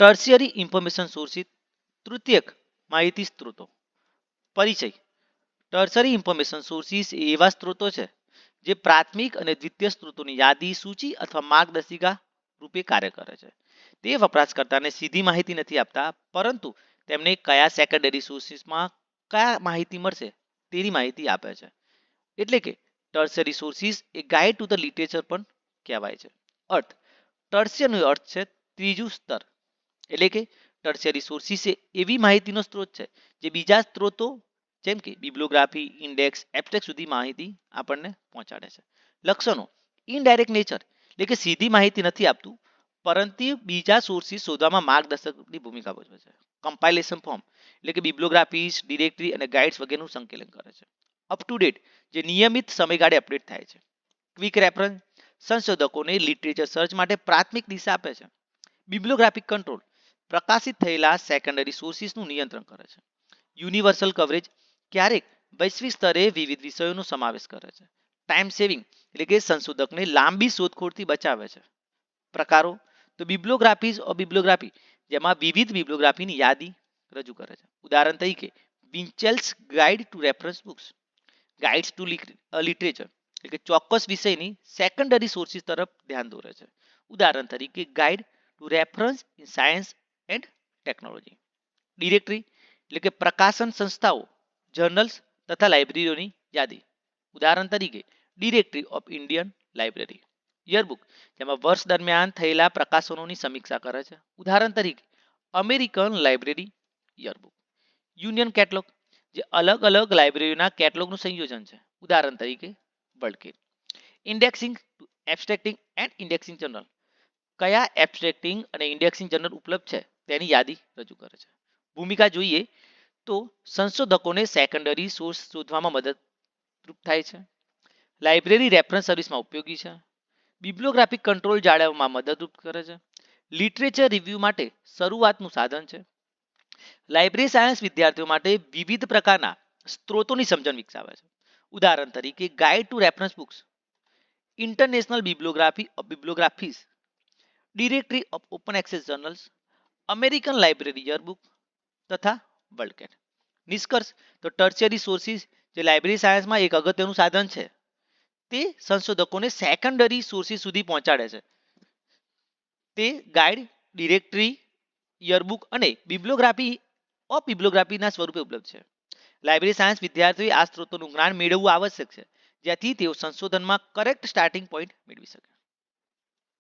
ટર્શિયરી information sources તૃતીયક માહિતી સ્ત્રોતો. પરિચય. ટર્શરી ઇન્ફોર્મેશન સોર્સિસ એ એવા સ્ત્રોતો છે, જે પ્રાથમિક અને દ્વિતીય સ્ત્રોતોની યાદી, સૂચિ અથવા માર્ગદર્શિકા રૂપે કાર્ય કરે છે. તે વપરાશકર્તાને સીધી માહિતી નથી આપતા, પરંતુ તેમને કયા સેકન્ડરી સોર્સિસમાં કયા માહિતી મળશે તેની માહિતી આપે છે. એટલે કે ટર્સરી સોર્સિસ એ ગાઈડ ટુ ધ લિટરેચર પણ કહેવાય છે. અર્થ. ટર્સિયરનો અર્થ છે ત્રીજું સ્તર. એટલે કે ટર્શિયરી સોર્સિસ એ એવી માહિતીનો સ્ત્રોત છે, જે બીજા સ્ત્રોતો, જેમ કે બિબ્લોગ્રાફી ઇન્ડેક્સ એબ્સ્ટ્રેક્ટ સુધી માહિતી આપણને પહોંચાડે છે. લક્ષણો ઇનડાયરેક્ટ નેચર એટલે કે સીધી માહિતી નથી આપતું, પરંતુ બીજા સોર્સિસ શોધવામાં માર્ગદર્શકની ભૂમિકા ભજવે છે. કમ્પાઇલેશન ફોર્મ એટલે કે બિબ્લોગ્રાફીસ ડિરેક્ટરી અને ગાઈડ્સ વગેરેનું સંકલન કરે છે. અપ ટુ ડેટ જે નિયમિત સમયગાળે અપડેટ થાય છે. ક્વિક રેફરન્સ સંશોધકોને લિટરેચર સર્ચ માટે પ્રાથમિક દિશા આપે છે. બિબ્લોગ્રાફિક કંટ્રોલ પ્રકાશિત થયેલા સેકન્ડરી સોર્સિસનું નિયંત્રણ કરે છે. યુનિવર્સલ કવરેજ ક્યારેક વૈશ્વિક સ્તરે વિવિધ વિષયોનો સમાવેશ કરે છે. ટાઈમ સેવિંગ એટલે કે સંશોધકને લાંબી શોધખોળથી બચાવે છે. પ્રકારો તો બિબ્લોગ્રાફીઝ ઓર બિબ્લોગ્રાફી જેમાં વિવિધ બિબ્લોગ્રાફીની યાદી રજૂ કરે છે. ઉદાહરણ તરીકે Winchell's guide to reference books guides to literature એટલે કે ચોક્કસ વિષયની સેકન્ડરી સોર્સિસ તરફ ધ્યાન દોરે છે. ઉદાહરણ તરીકે guide to reference in science and technology directory એટલે કે પ્રકાશન સંસ્થાઓ જર્નલ્સ તથા લાઇબ્રેરીઓની યાદી. ઉદાહરણ તરીકે directory of Indian library yearbook જેમાં વર્ષ દરમિયાન થયેલા પ્રકાશનોની સમીક્ષા કરે છે. ઉદાહરણ તરીકે American library yearbook union catalogue જે અલગ અલગ લાઇબ્રેરીના કેટલોગનું સંયોજન છે. ઉદાહરણ તરીકે world indexing abstracting and indexing journal કયા એબ્સ્ટ્રેક્ટિંગ અને ઇન્ડેક્સિંગ જર્નલ ઉપલબ્ધ છે? તેની યાદી રજૂ કરે છે. ભૂમિકા જોઈએ તો સંશોધકોને સેકન્ડરી સોર્સ શોધવામાં મદદરૂપ થાય છે. લાઇબ્રેરી રેફરન્સ સર્વિસમાં ઉપયોગી છે. બિબ્લોગ્રાફિક કંટ્રોલ જાળવવામાં મદદરૂપ કરે છે. લિટરેચર રિવ્યૂ માટે શરૂઆતનું સાધન છે. લાઇબ્રેરી સાયન્સ વિદ્યાર્થીઓ માટે વિવિધ પ્રકારના સ્ત્રોતોની સમજણ વિકસાવે છે. ઉદાહરણ તરીકે guide to reference books international bibliography of bibliographies directory of open access journals American library yearbook તથા વર્લ્ડકેટ. નિષ્કર્ષ, તો ટર્ચરી સોર્સિસ જે લાઇબ્રેરી સાયન્સમાં એક અગત્યનું સાધન છે, તે સંશોધકોને સેકન્ડરી સોર્સિસ સુધી પહોંચાડે છે. તે ગાઈડ ડિરેક્ટરી યરબુક અને બિબ્લોગ્રાફી ઓફ બિબ્લોગ્રાફીના સ્વરૂપે ઉપલબ્ધ છે. લાઇબ્રેરી સાયન્સ વિદ્યાર્થીઓએ આ સ્ત્રોતોનું જ્ઞાન મેળવવું આવશ્યક છે, જેથી તેઓ સંશોધનમાં કરેક્ટ સ્ટાર્ટિંગ પોઈન્ટ મેળવી શકે.